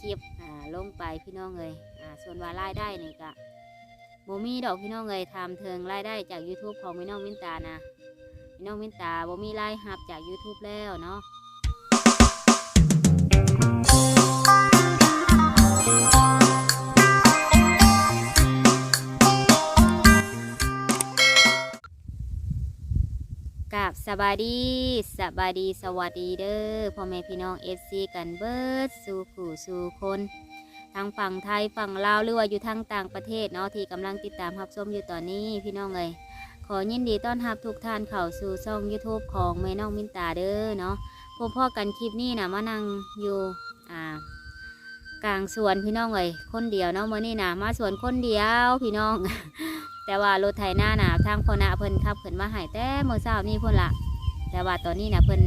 คลิปอ่าลงไปพี่น้องเลยอ่าส่วนว่ารายได้นี่ก็บ่มีดอกพี่น้องเลยทำเทิงรายได้จาก YouTube ของพี่น้องมินตานะพี่น้องมินตาบ่มีรายหับจาก YouTube แล้วเนาะ กับสบายดีสบายดีสวัสดีเด้อพ่อแม่พี่น้องเอซีกันเบิดสู่ผู้สู่คนทางฝั่งไทยฝั่งลาวหรือว่าอยู่ทางต่างประเทศเนาะที่กำลังติดตามรับชมอยู่ตอนนี้พี่น้องเลยขอยินดีต้อนรับทุกท่านเข้าสู่ช่อง YouTube ของแม่น้องมินตาเด้อเนาะพบพ่อกันคลิปนี้นะมานั่งอยู่อ่ากลางสวนพี่น้องเลยคนเดียวเนาะมื่อนี้นะมาสวนคนเดียวพี่น้อง แต่ว่ารถไถหน้าน่ะทางพนาเพิ่นขับเพิ่นมาหายแต่เมื่อเช้านี่เพิ่นละแต่ว่าตอนนี้นะเพิ่น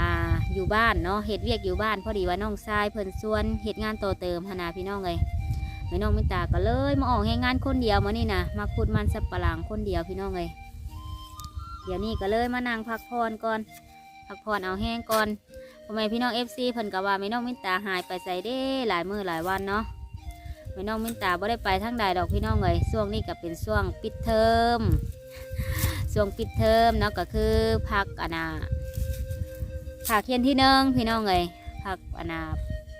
อ่าอยู่บ้านเนาะเฮ็ดเวียกอยู่บ้านพอดีว่าน้องชายเพิ่นชวนเฮ็ดงานโตอเติมหนาพี่น้องเลยแม่น้องมินตาก็เลยมาออกให้งานคนเดียวมานี่นะมาขุดมันสับปะหลังคนเดียวพี่น้องเลยเดี๋ยวนี้ก็เลยมานั่งพักผ่อนก่อนพักผ่อนเอาแห้งก่อนพ่อแม่พี่น้อง FC เพิ่นก็ว่าแม่น้องมินตาหายไปใส่เด้หลายมือหลายวันเนาะ พี่น้องมินตาบ่ได้ไปทั้งใดดอกพี่น้องเลยช่วงนี้ก็เป็นช่วงปิดเทอมช่วงปิดเทอมเนาะก็คือพักอนาภาคเรียนที่หนึ่งพี่น้องเลยพักอนา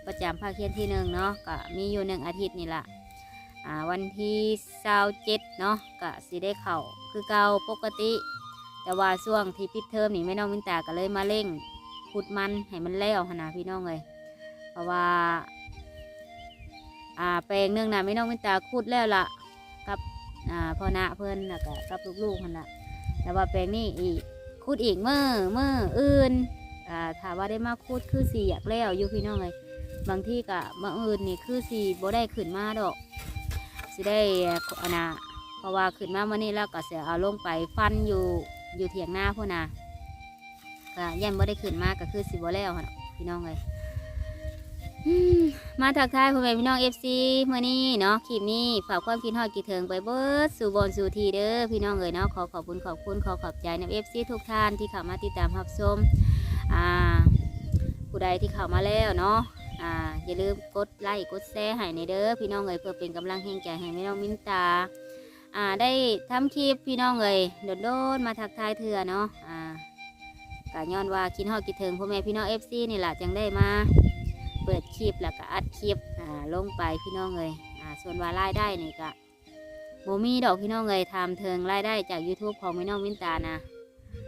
ประจำภาคเรียนที่หนึ่งเนาะก็มีอยู่หนึ่งอาทิตย์นี่แหละอ่าวันที่เสาร์เจ็ดเนาะก็สิได้เข่าคือเก่าปกติ แต่ว่าช่วงที่ปิดเทอมนี่แม่น้องมินตาก็เลยมาเร่งขุดมันให้มันแล้วนนาพี่น้องเลยเพราะว่า อ่าแปลงหนึงนะไม่น้องมินตาคูดแล้วล่ะกับอ่าพ่อนาเพื่อนแล้วก็กับลูกๆมันละแต่ว่าแปลงนี้อีกคูดอีกเมื่อเมื่ออื่นอ่าถามว่าได้มาคูดคือสีอยากแล้วอยู่พี่น้องเลยบางที่ก็มื่ออื่นนี่คือสีบ่ได้ขึ้นมาดอกสิได้อันนะเพราะว่าขึ้นมาเมื่อนี้แล้วก็เสียเอาลงไปฟันอยู่อยู่เถียงหน้าพ่อนาก็ยังบ่ได้ขึ้นมาก็คือสีบ่แล้วหั่นเนาพี่น้องเลย มาทักทายพ่อแม่พี่น้องเอฟซีเมื่อนี้เนาะคลิปนี้ฝากความคิดฮอดกี่เถิงไปเบิร์ดสู่บอนสู่ทีเด้อพี่น้องเอ๋ยเนาะขอขอบคุณขอบคุณขอขอบใจในเอฟซีทุกท่านที่เข้ามาติดตามรับชมอ่าผู้ใดที่เข้ามาแล้วเนาะอ่าอย่าลืมกดไลค์กดแชร์ให้ในเด้อพี่น้องเอ๋ยเพื่อเป็นกำลังแห่งใจให้แม่น้องมินตาอ่าได้ทำคลิปพี่น้องเอ๋ยโดดๆมาทักทายเถื่อเนาะอ่ากะย้อนว่าคิดฮอดกี่เถิงพ่อแม่พี่น้องเอฟซีนี่แหละจังได้มา คลิปแล้วก็อัดคลิปอ่าลงไปพี่น้องเลยอ่าส่วนว่ารายได้นี่ก็บมีดอกพี่น้องเลยทำเทิงรายได้จาก YouTube ของพี่น้องวินตานะ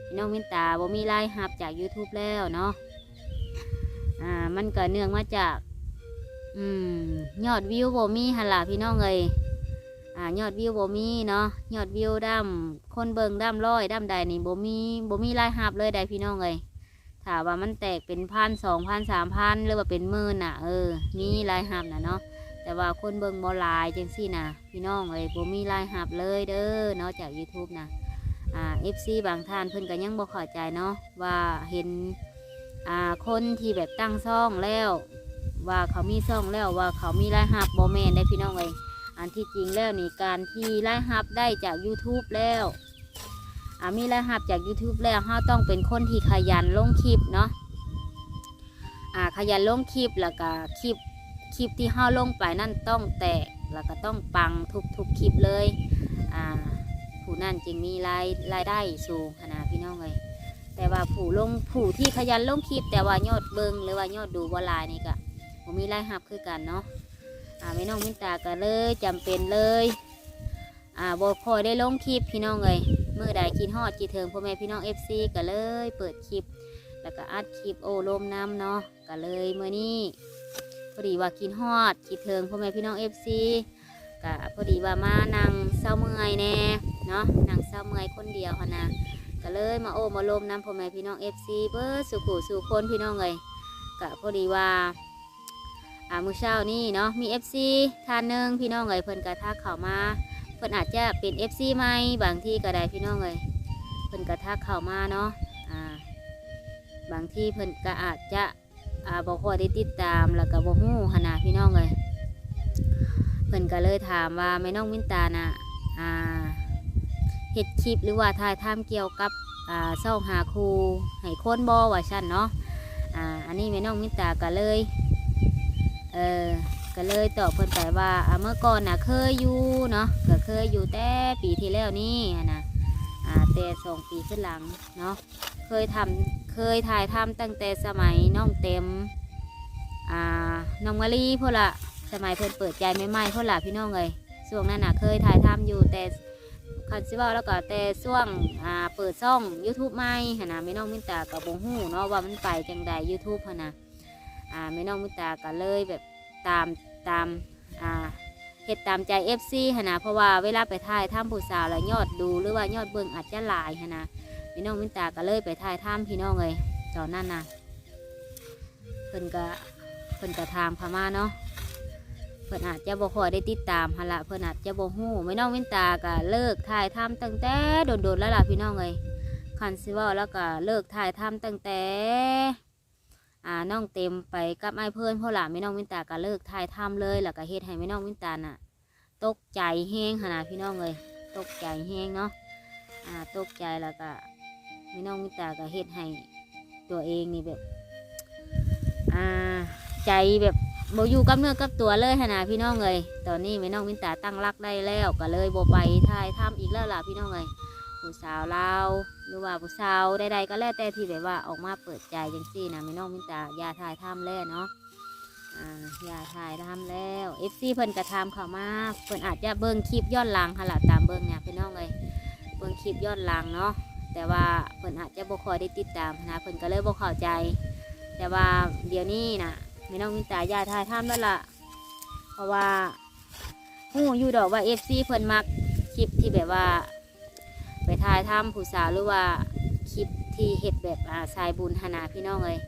พี่น้องวินตาบมีรายรับจาก YouTube แล้วเนาะอ่ามันก็เนื่องมาจากอืมยอดวิวบมีหันล่ะพี่น้องเลยอ่ายอดวิวบมีเนาะยอดวิวดำคนเบิงดำร้อยดำใดนี่บมีบมีรายรับเลยใดพี่น้องเลยาว่ามันแตกเป็นพันสองพันสามพันหรือว่าเป็นหมื่นน่ะ เออ มีรายหับนะเนาะแต่ว่าคนเบิ่งบอลายจังซี่นะพี่น้องเอ้ยบ่มีรายหับเลยเด้อเนาะจาก YouTube นะอ่า FC บางท่านเพิ่นก็ยังบ่เข้าใจเนาะว่าเห็นอ่าคนที่แบบตั้งซ่องแล้ว ว่าเขามีซ่องแล้วว่าเขามีรายหับบ่แม่นได้พี่น้องเอ้ยอันที่จริงแล้วนี่การที่รายหับได้จาก YouTube แล้ว มีรายรับจาก YouTube แล้วเราต้องเป็นคนที่ขยันลงคลิปเนาะอ่าขยันลงคลิปแล้วก็คลิปคลิปที่เราลงไปนั่นต้องแตกแล้วก็ต้องปังทุกทุกคลิปเลยอ่าผู้นั่นจึงมีรายรายได้สูงขนาดพี่น้องเลยแต่ว่าผู้ลงผู้ที่ขยันลงคลิป แต่ว่ายอดเบิงหรือว่ายอดดูบ่ลายนี่ก็ผมมีรายรับคือกันเนาะอ่าไม่น้องมินตาก็เลยจำเป็นเลยอ่าบ่พอยได้ลงคลิปพี่น้องเลย มื่อใดคิดฮอดคิดถึงพ่อแม่พี่น้อง FC ก็เลยเปิดคลิป แล้วก็อัดคลิปโอ้ลมน้ำเนาะก็เลยเมื่อนี้พอดีว่าคิดฮอดคิดถึงพ่อแม่พี่น้อง FC ก็พอดีว่ามานั่งเศร้าเมื่อยแน่เนาะนั่งเศร้าเมื่อยคนเดียวหนะก็เลยมาโอ้มาลมน้ำพ่อแม่พี่น้อง FC เบิร์สุขุสู่คนพี่น้องเลยก็พอดีว่าอ่ามื้อเช้านี่เนาะมี FC ท่านหนึ่งพี่น้องเลยเพิ่นกระทักเข้ามา เพิ่นอาจจะเป็น FC ใหมบางที่ก็ได้พี่น้องเลยเพิ่นกระทักเข้ามาเนาะอ่าบางที่เพิ่นก็อาจจะอ่าบ่ค่อยได้ติดตามแล้วก็บ่ฮู้หนนาพี่น้องเลยเพิ่นก็เลยถามว่าแม่น้องมินตาน่ะอ่าเฮ็ดคลิปหรือว่าถ่ายทำเกี่ยวกับอ่าเศร้าหาครูให้คนบ่ว่าซั่นเนาะอ่าอันนี้แม่น้องมินตาก็เลยเออก็เลยตอบเพิ่นไปว่าอ่าเมื่อก่อนน่ะเคยอยู่เนาะ เคยอยู่แต่ปีที่แล้วนี่นะอ่าแต่สองปีขึ้นหลังเนาะเคยทำเคยถ่ายทำตั้งแต่สมัยน้องเต็มอ่าน้องมารีพวกละสมัยเพิ่นเปิดใจใหม่ๆพวกละพี่น้องเลยช่วงนั้นน่ะเคยถ่ายทำอยู่แต่คันสิเว่าแล้วก็แต่ช่วงอ่าเปิดช่อง YouTube ใหม่หนะไม่น้องมินตากับบงหูเนาะว่ามันไปจังใด YouTube หนะอ่าแม่น้องมุตาก็เลยแบบตามตามอ่า เฮ็ดตามใจ FC หนนะเพราะว่าเวลาไปถ่ายถ้ำผู้สาวแล้วยอดดูหรือว่ายอดเบิ่งอาจจะหลายหนนะแม่น้องมุตาก็เลยไปถ่ายถ้ำพี่น้องเลยตอนนั้นนะเพิ่นก็เพิ่นก็ทางพม่าเนาะเพิ่นอาจจะบ่ค่อยได้ติดตามหนละเพิ่นอาจจะบ่ฮู้แม่น้องมินตาก็เลิกถ่ายทำตั้งแต่โดนๆแล้วล่ะพี่น้องเลยคันสิว่าแล้วก็เลิกถ่ายทำตั้งแต่ อ่าน้องเต็มไปกับไอ้เพื่อนเพราะหล่ะไม่น้องวินตาก็เลิกถ่ายทำเลยแล้วก็เฮ็ดให้ไม่น้องวินตาน่ะ ตกใจแห้งขนาดพี่น้องเลย ตกใจแห้งเนาะอ่าตกใจแล้วก็ไม่น้องวินตาก็เฮ็ดให้ตัวเองนี่แบบอ่าใจแบบโบอยู่กับเนื้อกับตัวเลยขนาดพี่น้องเลยตอนนี้ไม่น้องวินตาตั้งรักได้แล้วก็เลยโบไปถ่ายทำอีกแล้วล่ะพี่น้องเลย ผู้สาวลาวหรือว่าผู้สาวใดๆก็แล้วแต่ที่แบบว่าออกมาเปิดใจจังซี่นะไม่น้องมิตายาถ่ายทำแล้วเนาะอ่ายาถ่ายทำแล้วเอฟซีเพิ่นกระทำเขามาเพิ่นอาจจะเบิ่งคลิปย้อนหลังค่ะล่ะตามเบิ่งเนี่ยพี่น้องเลยเบิ่งคลิปย้อนหลังเนาะแต่ว่าเพิ่นอาจจะบ่คอยได้ติดตามนะเพิ่นก็เลยบ่เข้าใจ แต่ว่าเดี๋ยวนี้นะไม่น้องมิตายาถ่ายทำแล้วล่ะเพราะว่าหูอยู่ดอกว่าเอฟซีเพิ่นมักคลิปที่แบบว่า ไปถ่ายทำผู้สาวหรือว่าคลิปที่เห็ดแบบอ่าสายบุญหนาพี่น้องเลย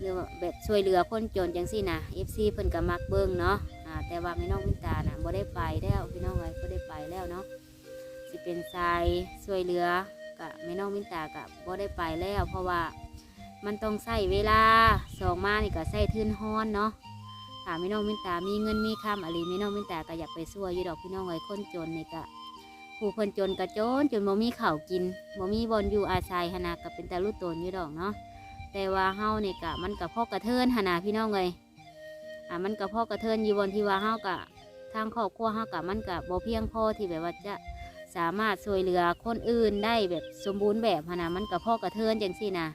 หรือว่าแบบช่วยเหลือคนจนจังซี่นะเอฟซีเพิ่นก็มักเบิ้งเนาะอ่าแต่ว่าไม่น้องมินตาน่ะบ่ได้ไปแล้วพี่น้องเลยบ่ได้ไปแล้วเนาะสิเป็นสายช่วยเหลือกับไม่น้องมินตากับบ่ได้ไปแล้ว เพราะว่ามันต้องใช้เวลาสองมานี่ก็ใช้ทื่นฮ้อนเนาะถ้าไม่น้องมินตามีเงินมีคำอะไรไม่น้องมินตาก็อยากไปช่วยอยู่ดอกพี่น้องเลยคนจนนี่ก็ ผู้คนจนกระโจนจนบ่มีข้าวกินบ่มีบอนอยู่อาศัยหนนาก็เป็นตาลุตนอยู่ดอกเนาะแต่ว่าเฮาเนี่ยกะมันกับพ่อกระเทินหนนาพี่น้องเลยอ่ามันกับพ่อกระเทินอยู่บนที่ว่าเฮากะทางครอบครัวเฮากะมันกับบ่เพียงพอที่แบบว่าจะสามารถช่วยเหลือคนอื่นได้แบบสมบูรณ์แบบหนนามันกับพ่อกระเทินจังซี่นะ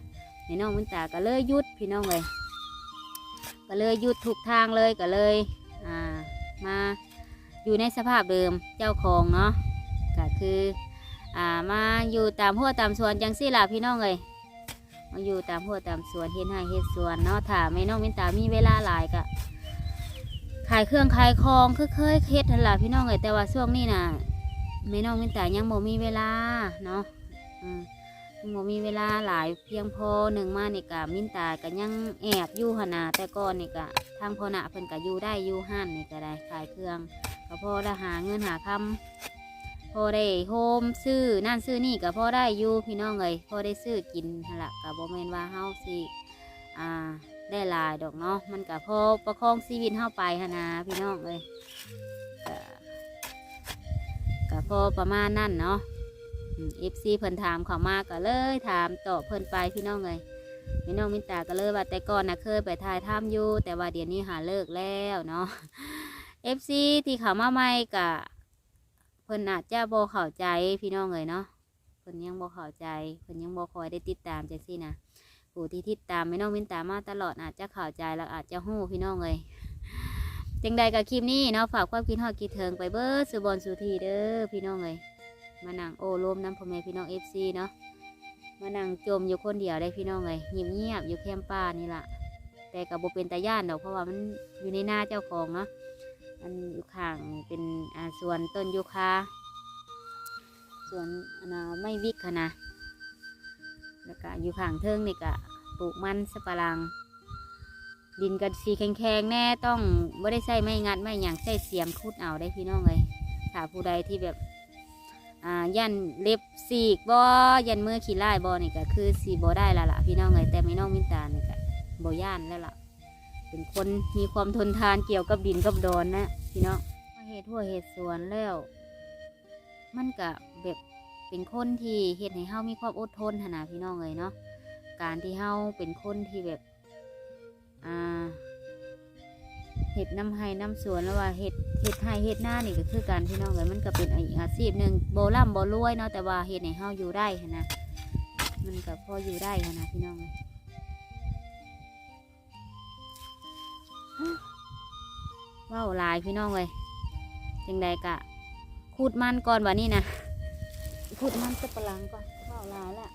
พี่น้องมินตาก็เลยยุดพี่น้องเลย ก็เลยยุดทุกทางเลยก็เลยอ่ามาอยู่ในสภาพเดิมเจ้าของเนาะ ก็คืออ่ามาอยู่ตามหัวตามสวนจังซี่ล่ะพี่น้องเลยมาอยู่ตามหัวตามสวนเฮ็ดให้เฮ็ดสวนเนาะถ้าไม่น้องมินตามีเวลาหลายก็ขายเครื่องขายของคือเคยเฮ็ดทันล่ะพี่น้องเลยแต่ว่าช่วงนี้น่ะไม่น้องมินตายังบ่มีเวลาเนาะอืมมีเวลาหลายเพียงพอหนึ่งมาเนี่กะมินตาก็ยังแอบอยู่หนนาแต่ก่อนนี่กะทางพอหนาเพิ่นก็อยู่ได้อยู่ห้านนี่ก็ได้ขายเครื่องก็พอได้หาเงินหาคำ พอได้โฮมซื้อนั่นซื้อนี่ก็พอได้อยู่พี่น้องเลยพอได้ซื้อกินหั่นละกับโบแมนว่าเฮาสิอ่าได้ลายดอกเนาะมันก็พอประคองชีวิตเฮาไปหนนะพี่น้องเลยก็ก็พอประมาณนั่นเนาะเอฟซีเพิ่นถามเขามาก็เลยถามตอบเพิ่นไปพี่น้องเลยพี่น้องมินตาก็เลยว่าแต่ก่อนนะเคยไปถ่ายถ้ำอยู่แต่ว่าเดี๋ยวนี้หาเลิกแล้วเนาะเอฟซีที่เขามาใหม่กะ เพิ่นอาจจะบ่เข้าใจพี่น้องเลยเนาะเพิ่นยังบ่เข้าใจเพิ่นยังบ่คอยได้ติดตามจังซี่นะผู้ที่ติดตามไม่น้องมินตามมาตลอดอาจจะเข้าใจแล้วอาจจะฮู้พี่น้องเลยจังใดกับคลิปนี้เนาะฝากความคิดฮอดคิดถึงไปเบิดสุบอนสุธีเด้อพี่น้องเลยมานั่งโอ้รวมน้ำพ่อแม่พี่น้อง FC เนาะมานั่งจมอยู่คนเดียวได้พี่น้องเลยเงียบเงียบอยู่แคมป์ป่านี่ละแต่กับโบเป็นตาย่านดอกเพราะว่ามันอยู่ในหน้าเจ้าของเนาะ อันอยู่ข้างเป็นอ่าสวนต้นยูคาสวนอันน่ะไม่วิกค่ะนะแล้วก็อยู่ข้างเทิงนี่ก็ปลูกมันสปะรัง ดินกันสีแข็งๆแน่ต้องไม่ได้ใส่ไม่งัดไม่หยังใส่เสียมคุดเอาได้พี่น้องเลยถ้าผู้ใดที่แบบอ่ายันเล็บสีกบ่ยันมือขี้ไล่บ่นี่ก็คือสีบ่ได้และล่ะพี่น้องเลยแต่ไม่น้องมินตานี่ก็บ่ย่านแล้วล่ะ เป็นคนมีความทนทานเกี่ยวกับดินกับดอนนะพี่น้องมาเฮ็ดหัวเฮ็ดสวนแล้ว มันก็แบบเป็นคนที่เฮ็ดให้เฮามีความอดทนหนนาพี่น้องเลยเนาะการที่เฮาเป็นคนที่แบบอ่าเห็ดน้ำไห้น้ำสวนแล้วว่าเห็ดเห็ดไห้เห็ดหน้านี่ก็คือการพี่น้องเลยมันก็เป็นอีกอาชีพหนึ่งโบล่ำโบรวยเนาะแต่ว่าเห็ดให้เฮาอยู่ได้นะมันก็พออยู่ได้หั้นนะพี่น้องเลย ว้าวหลายพี่น้องเลยจังใดกะคูดมันก่อนวันนี้นะคูดมันจะปะหลังก่อนว้าวหลายแล้ว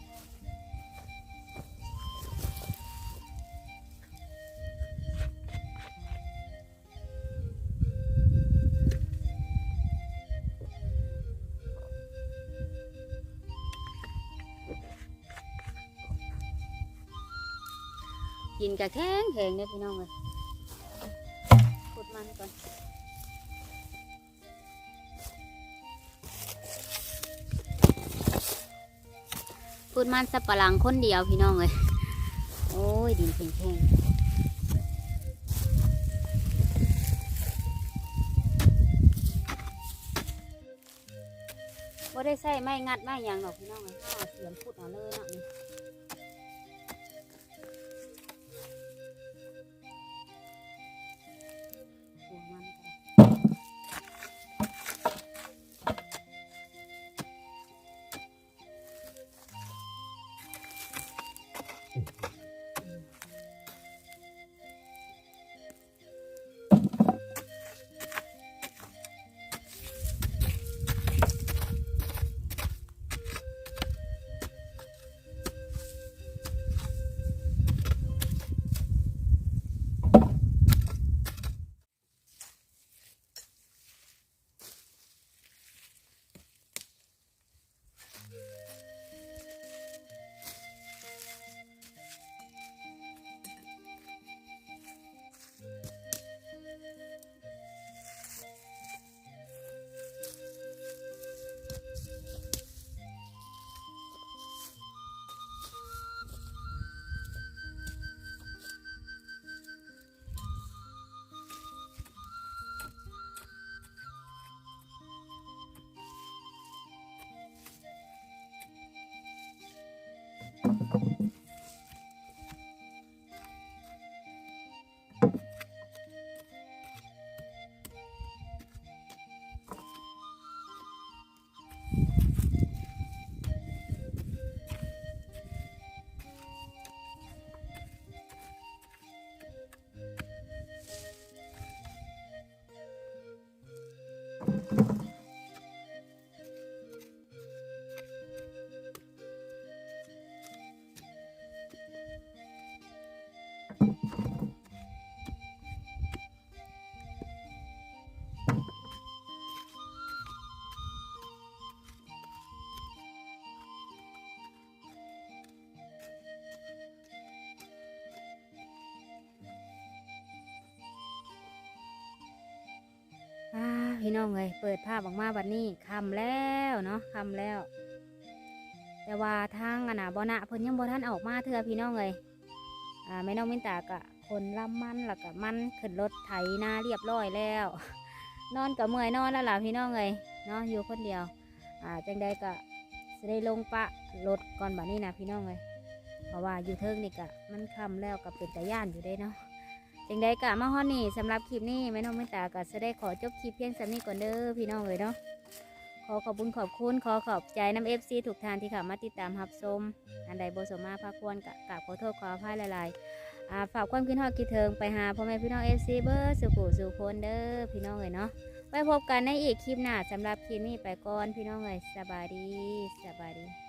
กินกะแข็งแข็งเนี่ยพี่น้องเลยขุด มันก่อนขุดมันสับปะหลังคนเดียวพี่น้องเลยโอ้ย ดินแข็งแข็งบ่ได้ใส่ไม้งัดไม้ยังหรอกพี่น้องเลยเอาเสียมขุดเอาเลยเนาะ พี่น้องเลยเปิดภาพออกมาวันนี้คำแล้วเนาะคำแล้ว แต่ว่าทางอะนะบอนะเพิ่นยังบ่ทันออกมาเถื่อพี่น้องเลยอ่าแม่น้องมินตากะคนลำมันแล้วก็มันขึ้นรถไถนาเรียบร้อยแล้ว นอนกับเมื่อยนอนแล้วล่ะพี่น้องเลยเนาะอยู่คนเดียวอ่าจังใดก็จะได้ลงปะรถก่อนบัดนี้นะพี่น้องเลยเพราะว่าอยู่เทิงนี่กะมันคำแล้วกับเป็นตาย่านอยู่ได้เนาะ จังใดกะมาฮอดนี่สำหรับคลิปนี้แม่น้องมิตาก็จะได้ขอจบคลิปเพียงสำนี้ก่อนเด้อพี่น้องเลยเนาะขอขอบคุณขอบคุณขอขอบใจน้ำเอฟซีถูกทานที่ข้ามาติดตามรับชมอันใดโบสมาภาคควรกะกราบขอโทษขออภัยหลายๆฝากความคิดฮอดคิดเทิงไปหาพ่อแม่พี่น้องเอฟซีเบอร์สุขุสุคนเด้อพี่น้องเลยเนาะไว้พบกันในอีกคลิปหน้าสำหรับคลิปนี้ไปก่อนพี่น้องเลยสบายดีสบายดี